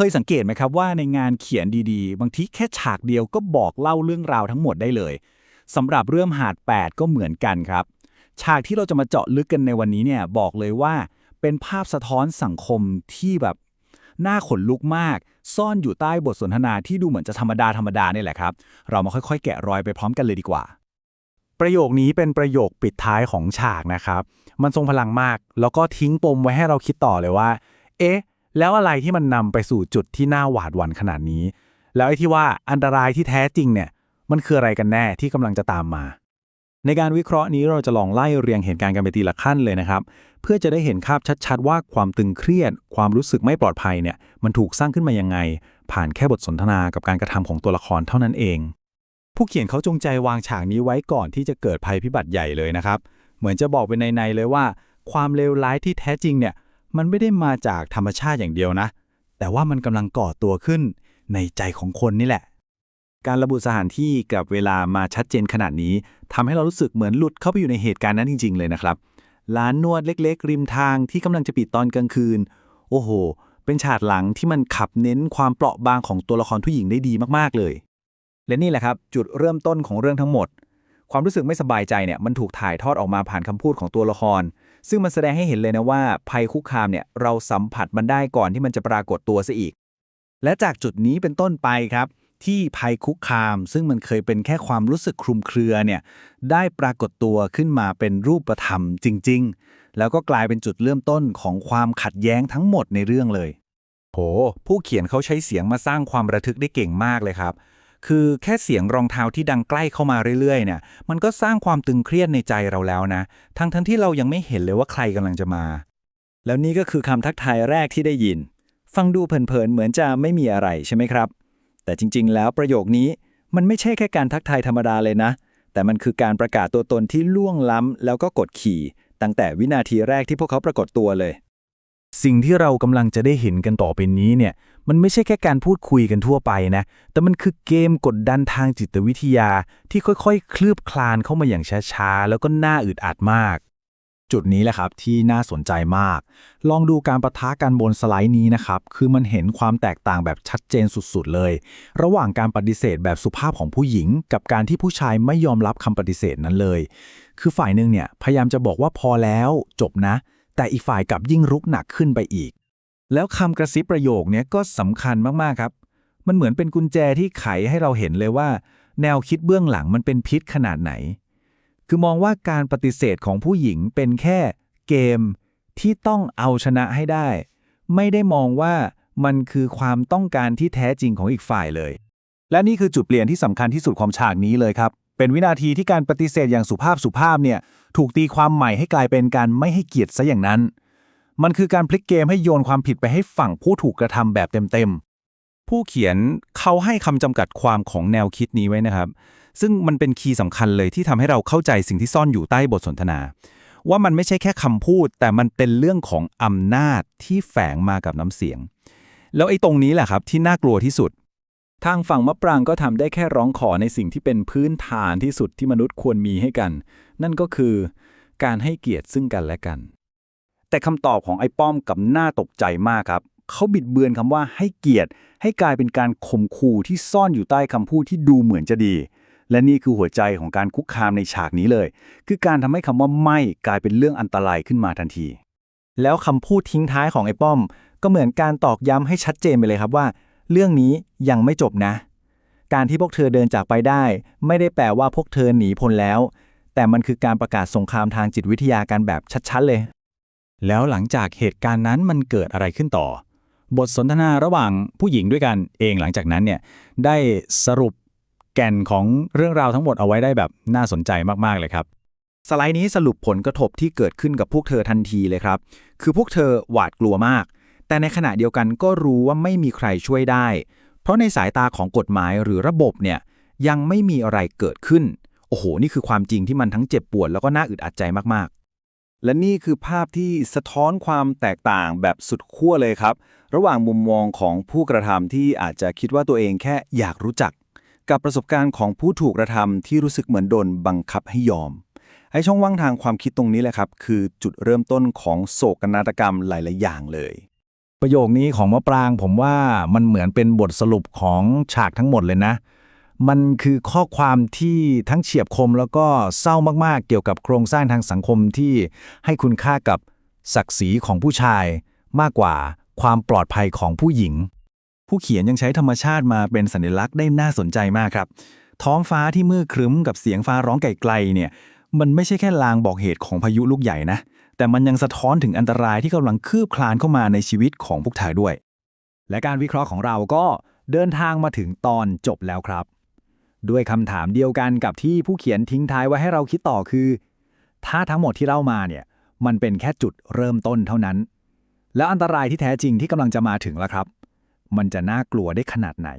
เคยสังเกตไหมครับว่าในงานเขียนดีๆ บางทีแค่ฉากเดียวก็บอกเล่าเรื่องราวทั้งหมดได้เลยสำหรับเรื่องหาด 8 ก็เหมือนกันครับ ฉากที่เราจะมาเจาะลึกกันในวันนี้เนี่ยบอกเลยว่า เป็นภาพสะท้อนสังคมที่แบบน่าขนลุกมาก ซ่อนอยู่ใต้บทสนทนาที่ดูเหมือนจะธรรมดาธรรมดาเนี่ยแหละครับ เรามาค่อยๆ แกะรอยไปพร้อมกันเลยดีกว่า ประโยคนี้เป็นประโยคปิดท้ายของฉากนะครับ มันทรงพลังมาก แล้วก็ทิ้งปมไว้ให้เราคิดต่อเลยว่า เอ๊ะ แล้วอะไรที่มันนำไปสู่จุดที่น่าหวาดหวั่นขนาดนี้ แล้วไอ้ที่ว่าอันตรายที่แท้จริงเนี่ย มันคืออะไรกันแน่ที่กำลังจะตามมา ในการวิเคราะห์นี้เราจะลองไล่เรียงเหตุการณ์กันไปทีละขั้นเลยนะครับ เพื่อจะได้เห็นภาพชัดๆ ว่าความตึงเครียด ความรู้สึกไม่ปลอดภัยเนี่ย มันถูกสร้างขึ้นมายังไง ผ่านแค่บทสนทนากับการกระทำของตัวละครเท่านั้นเอง ผู้เขียนเขาจงใจวางฉากนี้ไว้ก่อนที่จะเกิดภัยพิบัติใหญ่เลยนะครับ เหมือนจะบอกเป็นในๆเลยว่า ความเลวร้ายที่แท้จริงเนี่ย มันไม่ได้มาจากธรรมชาติอย่างเดียวนะ แต่ว่ามันกำลังก่อตัวขึ้นในใจของคนนี่แหละ การระบุสถานที่กับเวลามาชัดเจนขนาดนี้ทำให้เรารู้สึกเหมือนหลุดเข้าไปอยู่ในเหตุการณ์นั้นจริง ๆ เลยนะครับ ร้านนวดเล็ก ๆ ริมทางที่กำลังจะปิดตอนกลางคืน โอ้โห เป็นฉากหลังที่มันขับเน้นความเปราะบางของตัวละครผู้หญิงได้ดีมากๆเลย และนี่แหละครับ จุดเริ่มต้นของเรื่องทั้งหมด ความรู้สึกไม่สบายใจเนี่ยมันถูกถ่ายทอดออกมาผ่านคำพูดของตัวละคร ซึ่งมันแสดงให้เห็นเลยนะว่า ภัยคุกคามเนี่ยเราสัมผัสมันได้ก่อนที่มันจะปรากฏตัวซะอีก และจากจุดนี้เป็นต้นไปครับ ที่ภัยคุกคาม ซึ่งมันเคยเป็นแค่ความรู้สึกคลุมเครือเนี่ยได้ปรากฏตัวขึ้นมาเป็นรูปธรรมจริง ๆ แล้วก็กลายเป็นจุดเริ่มต้นของความขัดแย้งทั้งหมดในเรื่องเลย โห ผู้เขียนเขาใช้เสียงมาสร้างความระทึกได้เก่งมากเลยครับ คือแค่เสียงรองเท้าที่ดังใกล้เข้ามาเรื่อยๆเนี่ย มันก็สร้างความตึงเครียดในใจเราแล้วนะ ทั้งทั้งที่เรายังไม่เห็นเลยว่าใครกำลังจะมา แล้วนี่ก็คือคำทักทายแรกที่ได้ยิน ฟังดูเผินๆเหมือนจะไม่มีอะไรใช่ไหมครับ แต่จริง ๆ แล้วประโยคนี้มันไม่ใช่แค่การทักทายธรรมดาเลยนะ แต่มันคือการประกาศตัวตนที่ล่วงล้ำแล้วก็กดขี่ ตั้งแต่วินาทีแรกที่พวกเขาปรากฏตัวเลย สิ่งที่เรากำลังจะได้เห็นกันต่อไปนี้เนี่ย มันไม่ใช่แค่การพูดคุยกันทั่วไปนะ แต่มันคือเกมกดดันทางจิตวิทยาที่ค่อยๆ คลืบคลานเข้ามาอย่างช้าๆ แล้วก็น่าอึดอัดมาก จุดนี้แหละครับที่น่าสนใจมาก ลองดูการประทะกันบนสไลด์นี้นะครับ คือมันเห็นความแตกต่างแบบชัดเจนสุดๆเลย ระหว่างการปฏิเสธแบบสุภาพของผู้หญิง กับการที่ผู้ชายไม่ยอมรับคำปฏิเสธนั้นเลย คือฝ่ายหนึ่งเนี่ยพยายามจะบอกว่าพอแล้ว จบนะ แต่อีกฝ่ายกลับยิ่งรุกหนักขึ้นไปอีก แล้วคำกระซิบประโยคนี้ก็สำคัญมากๆครับ มันเหมือนเป็นกุญแจที่ไขให้เราเห็นเลยว่า แนวคิดเบื้องหลังมันเป็นพิษขนาดไหน คือมองว่าการปฏิเสธของผู้หญิงเป็นแค่เกมที่ต้องเอาชนะให้ได้ ไม่ได้มองว่ามันคือความต้องการที่แท้จริงของอีกฝ่ายเลย และนี่คือจุดเปลี่ยนที่สำคัญที่สุดของฉากนี้เลยครับ เป็นวินาทีที่การปฏิเสธอย่างสุภาพสุภาพเนี่ยถูกตีความใหม่ให้กลายเป็นการไม่ให้เกียรติซะอย่างนั้น มันคือการพลิกเกมให้โยนความผิดไปให้ฝั่งผู้ถูกกระทำแบบเต็มๆ ผู้เขียนเขาให้คำจำกัดความของแนวคิดนี้ไว้นะครับ ซึ่งมันเป็นคีย์สำคัญเลยที่ทำให้เราเข้าใจสิ่งที่ซ่อนอยู่ใต้บทสนทนา ว่ามันไม่ใช่แค่คำพูด แต่มันเป็นเรื่องของอำนาจที่แฝงมากับน้ำเสียง แล้วไอ้ตรงนี้แหละครับที่น่ากลัวที่สุด ทางฝั่งมะปรางก็ทำได้แค่ร้องขอในสิ่งที่เป็นพื้นฐานที่สุดที่มนุษย์ควรมีให้กัน นั่นก็คือการให้เกียรติซึ่งกันและกัน แต่คำตอบของไอ้ป้อมกับน่าตกใจมากครับ เขาบิดเบือนคำว่าให้เกียรติ ให้กลายเป็นการข่มขู่ที่ซ่อนอยู่ใต้คำพูดที่ดูเหมือนจะดี และนี่คือหัวใจของการคุกคามในฉากนี้เลย คือการทำให้คำว่าไม่กลายเป็นเรื่องอันตรายขึ้นมาทันที แล้วคำพูดทิ้งท้ายของไอ้ป้อม ก็เหมือนการตอกย้ำให้ชัดเจนไปเลยครับว่า เรื่องนี้ยังไม่จบนะ การที่พวกเธอเดินจากไปได้ ไม่ได้แปลว่าพวกเธอหนีพ้นแล้ว แต่มันคือการประกาศสงครามทางจิตวิทยากันแบบชัดๆเลย แล้วหลังจากเหตุการณ์นั้นมันเกิดอะไรขึ้นต่อ บทสนทนาระหว่างผู้หญิงด้วยกันเองหลังจากนั้นเนี่ยได้สรุปแก่นของเรื่องราวทั้งหมดเอาไว้ได้แบบน่าสนใจมากๆเลยครับสไลด์นี้สรุปผลกระทบที่เกิดขึ้นกับพวกเธอทันทีเลยครับ คือพวกเธอหวาดกลัวมาก แต่ในขณะเดียวกันก็รู้ว่าไม่มีใครช่วยได้ เพราะในสายตาของกฎหมายหรือระบบเนี่ยยังไม่มีอะไรเกิดขึ้น โอ้โห นี่คือความจริงที่มันทั้งเจ็บปวดแล้วก็น่าอึดอัดใจมากและนี่คือภาพที่สะท้อนความแตกต่างแบบสุดขั้วเลยครับ ระหว่างมุมมองของผู้กระทำที่อาจจะคิดว่าตัวเองแค่อยากรู้จัก กับประสบการณ์ของผู้ถูกกระทำที่รู้สึกเหมือนโดนบังคับให้ยอมไอ้ช่องว่างทางความคิดตรงนี้แหละครับ คือจุดเริ่มต้นของโศกนาฏกรรมหลาย ๆ อย่างเลย ประโยคนี้ของมะปรางผมว่ามันเหมือนเป็นบทสรุปของฉากทั้งหมดเลยนะ มันคือข้อความที่ทั้งเฉียบคมแล้วก็เศร้ามากๆ เกี่ยวกับโครงสร้างทางสังคมที่ให้คุณค่ากับศักดิ์ศรีของผู้ชาย มากกว่าความปลอดภัยของผู้หญิง ผู้เขียนยังใช้ธรรมชาติมาเป็นสัญลักษณ์ได้น่าสนใจมากครับ ท้องฟ้าที่มืดครึ้มกับเสียงฟ้าร้องไกลๆเนี่ย มันไม่ใช่แค่ลางบอกเหตุของพายุลูกใหญ่นะ แต่มันยังสะท้อนถึงอันตรายที่กำลังคืบคลานเข้ามาในชีวิตของพวกเธอด้วย และการวิเคราะห์ของเราก็เดินทางมาถึงตอนจบแล้วครับ ด้วยคำถามเดียวกันกับที่ผู้เขียนทิ้งท้ายไว้ให้เราคิดต่อคือ ถ้าทั้งหมดที่เล่ามาเนี่ยมันเป็นแค่จุดเริ่มต้นเท่านั้น แล้วอันตรายที่แท้จริงที่กำลังจะมาถึงล่ะครับ มันจะน่ากลัวได้ขนาดไหน